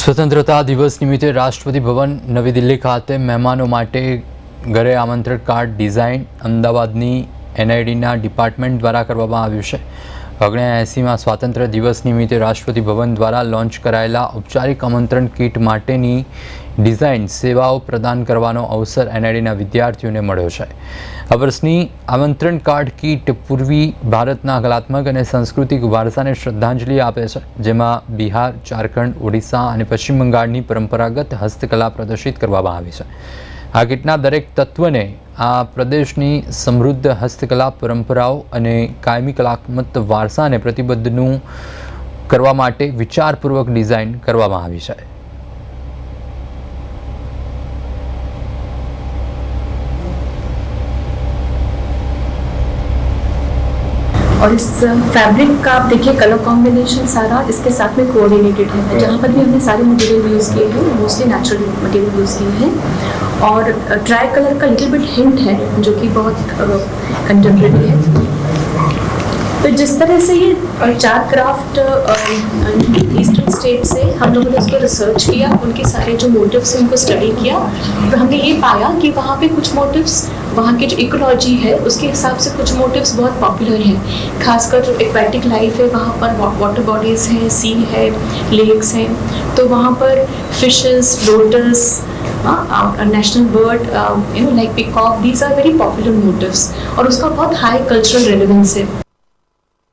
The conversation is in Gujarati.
સ્વતંત્રતા દિવસ નિમિત્તે રાષ્ટ્રપતિ ભવન નવી દિલ્હી ખાતે મહેમાનો માટે ઘરે આમંત્રણ કાર્ડ ડિઝાઇન અમદાવાદની એનઆઈડીના ડિપાર્ટમેન્ટ દ્વારા કરવામાં આવ્યું છે. ઓગણએંસીમાં સ્વાતંત્ર્ય દિવસ નિમિત્તે રાષ્ટ્રપતિ ભવન દ્વારા લોન્ચ કરાયેલા ઔપચારિક આમંત્રણ કીટ માટેની ડિઝાઇન સેવાઓ પ્રદાન કરવાનો અવસર એનઆઈડીના વિદ્યાર્થીઓને મળ્યો છે. આ વર્ષની આમંત્રણ કાર્ડ કીટ પૂર્વી ભારતના કલાત્મક અને સાંસ્કૃતિક વારસાને શ્રદ્ધાંજલિ આપે છે, જેમાં બિહાર, ઝારખંડ, ઓડિશા અને પશ્ચિમ બંગાળની પરંપરાગત હસ્તકલા પ્રદર્શિત કરવામાં આવી છે. આ કીટના દરેક તત્વને આ પ્રદેશની સમૃદ્ધ હસ્તકલા પરંપરાઓ અને કાયમી કલાત્મક વારસાને પ્રતિબદ્ધનું કરવા માટે વિચારપૂર્વક ડિઝાઇન કરવામાં આવી છે. और इस फैब्रिक का आप देखिए कलर कॉम्बिनेशन सारा इसके साथ में कोऑर्डिनेटेड है। जहाँ पर भी हमने सारे मटेरियल यूज़ किए हैं मोस्टली नेचुरल मटेरियल यूज़ किए हैं। और ट्राई कलर का लिटिल बिट हिंट है, जो कि बहुत कंटेम्प्रेरी है। तो जिस तरह से ये चार क्राफ्ट ईस्टर्न स्टेट से हम लोगों ने उसको रिसर्च किया, उनके सारे जो मोटिव्स हैं, उनको स्टडी किया तो हमने ये पाया कि वहाँ पे कुछ मोटिव्स वहाँ की जो इकोलॉजी है, उसके हिसाब से कुछ मोटिव्स बहुत पॉपुलर हैं। खासकर जो एक्वेटिक लाइफ है, वहाँ पर वाटर बॉडीज़ हैं सी है लेक्स हैं। तो वहाँ पर fishes lotus national bird you know like peacock these are very popular motifs और उसका बहुत हाई कल्चरल रेलिवेंस है।